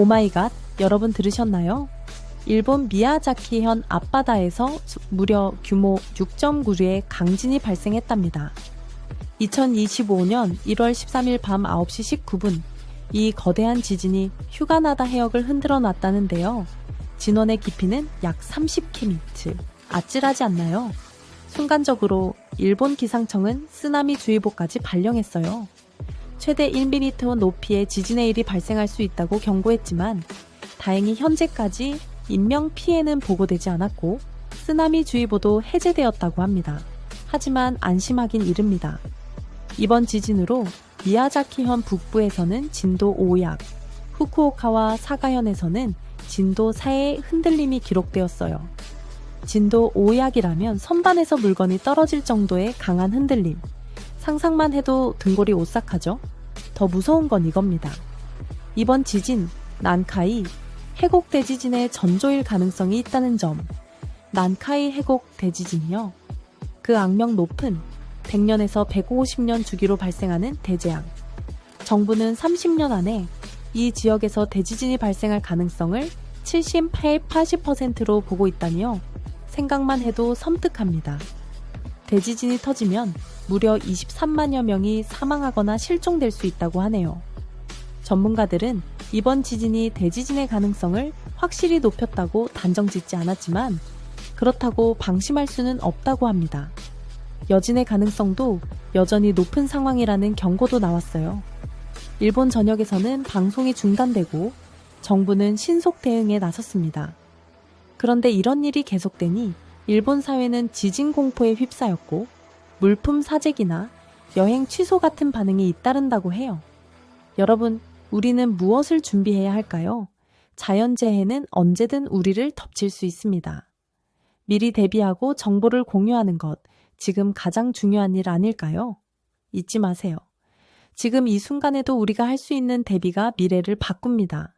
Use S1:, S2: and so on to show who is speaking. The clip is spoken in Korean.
S1: 오마이갓, 여러분 들으셨나요? 일본 미야자키현 앞바다에서 수- 무려 규모 6.9의 강진이 발생했답니다. 2025년 1월 13일 밤 9시 19분, 이 거대한 지진이 휴가나다 해역을 흔들어 놨다는데요. 진원의 깊이는 약 30km. 아찔하지 않나요? 순간적으로 일본 기상청은 쓰나미 주의보까지 발령했어요. 최대 1m 높이의 지진의 일이 발생할 수 있다고 경고했지만 다행히 현재까지 인명 피해는 보고되지 않았고 쓰나미 주의보도 해제되었다고 합니다. 하지만 안심하긴 이릅니다. 이번 지진으로 미야자키현 북부에서는 진도 5약, 후쿠오카와 사가현에서는 진도 4의 흔들림이 기록되었어요. 진도 5약이라면 선반에서 물건이 떨어질 정도의 강한 흔들림. 상상만 해도 등골이 오싹하죠? 더 무서운 건 이겁니다. 이번 지진, 난카이, 해곡 대지진의 전조일 가능성이 있다는 점. 난카이 해곡 대지진이요. 그 악명 높은 100년에서 150년 주기로 발생하는 대재앙. 정부는 30년 안에 이 지역에서 대지진이 발생할 가능성을 78, 80%로 보고 있다니요. 생각만 해도 섬뜩합니다. 대지진이 터지면 무려 23만여 명이 사망하거나 실종될 수 있다고 하네요. 전문가들은 이번 지진이 대지진의 가능성을 확실히 높였다고 단정 짓지 않았지만 그렇다고 방심할 수는 없다고 합니다. 여진의 가능성도 여전히 높은 상황이라는 경고도 나왔어요. 일본 전역에서는 방송이 중단되고 정부는 신속 대응에 나섰습니다. 그런데 이런 일이 계속되니 일본 사회는 지진 공포에 휩싸였고 물품 사재기나 여행 취소 같은 반응이 잇따른다고 해요. 여러분, 우리는 무엇을 준비해야 할까요? 자연재해는 언제든 우리를 덮칠 수 있습니다. 미리 대비하고 정보를 공유하는 것, 지금 가장 중요한 일 아닐까요? 잊지 마세요. 지금 이 순간에도 우리가 할 수 있는 대비가 미래를 바꿉니다.